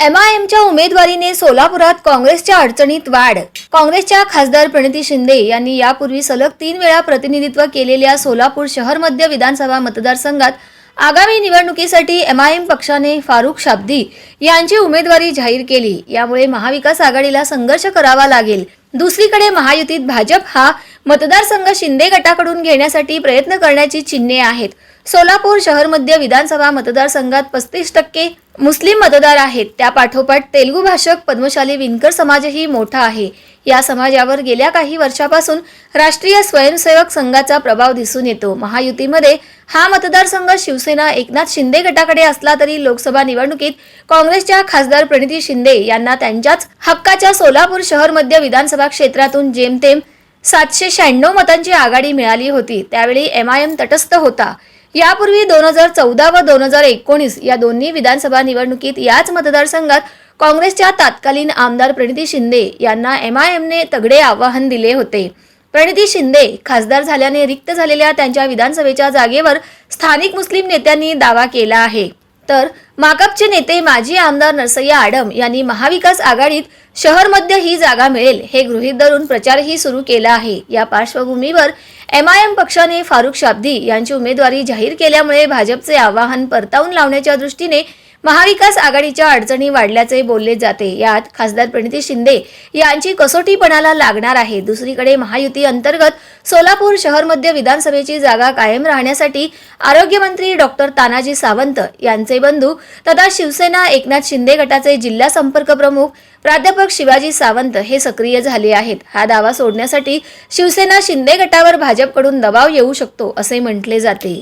एमआयएमच्या उमेदवारीने सोलापुरात काँग्रेसच्या अडचणीत वाढ. काँग्रेसच्या खासदार प्रणिती शिंदे यांनी यापूर्वी सलग तीन वेळा प्रतिनिधित्व केलेल्या सोलापूर शहर मध्य विधानसभा मतदारसंघात आगामी निवडणुकीसाठी एमआयएम पक्षाने फारुख शाब्दी यांची उमेदवारी जाहीर केली. यामुळे महाविकास आघाडीला संघर्ष करावा लागेल. दुसरीकडे महायुतीत भाजप हा मतदारसंघ शिंदे गटाकडून घेण्यासाठी प्रयत्न करण्याची चिन्हे आहेत. सोलापूर शहर मध्य विधानसभा मतदारसंघात पस्तीस टक्के मुस्लिम मतदार आहेत. त्या पाठोपाठ तेलुगू भाषक पद्मशाली विणकर समाजही मोठा आहे. या समाजावर गेल्या काही वर्षापासून राष्ट्रीय स्वयंसेवक संघाचा प्रभाव दिसून येतो. महायुतीमध्ये हा मतदारसंघ शिवसेना एकनाथ शिंदे गटाकडे असला तरी लोकसभा निवडणुकीत काँग्रेसच्या खासदार प्रणिती शिंदे यांना त्यांच्याच हक्काच्या सोलापूर शहर मध्य विधानसभा क्षेत्रातून जेमतेम सातशे शहाण्णव मतांची आघाडी मिळाली होती. त्यावेळी एमआयएम तटस्थ होता. यापूर्वी दोन हजार चौदा व दोन हजार एकोणीस या दोन्ही विधानसभा निवडणुकीत याच मतदारसंघात काँग्रेसच्या तत्कालीन आमदार प्रणिती शिंदे यांना एमआयएमने तगडे आवाहन दिले होते. प्रणिती शिंदे खासदार झाल्याने रिक्त झालेल्या त्यांच्या विधानसभेच्या जागेवर स्थानिक मुस्लिम नेत्यांनी दावा केला आहे. तर माकपचे नेते माजी आमदार नरसय्या आडम यांनी महाविकास आघाडीत शहरमध्ये ही जागा मिळेल हे गृहीत धरून प्रचारही सुरू केला आहे. या पार्श्वभूमीवर एम आय एम पक्षाने फारुख शाब्दी यांची उमेदवारी जाहीर केल्यामुळे भाजपचे आवाहन परतावून लावण्याच्या दृष्टीने महाविकास आघाडीच्या अडचणी वाढल्याचे बोलले जाते. यात खासदार प्रणिती शिंदे यांची कसोटीपणाला लागणार आहे. दुसरीकडे महायुती अंतर्गत सोलापूर शहर मध्य विधानसभेची जागा कायम राहण्यासाठी आरोग्यमंत्री डॉक्टर तानाजी सावंत यांचे बंधू तथा शिवसेना एकनाथ शिंदे गटाचे जिल्हा संपर्क प्रमुख प्राध्यापक शिवाजी सावंत हे सक्रिय झाले आहेत. हा दावा सोडण्यासाठी शिवसेना शिंदे गटावर भाजपकडून दबाव येऊ शकतो असे म्हटले जाते.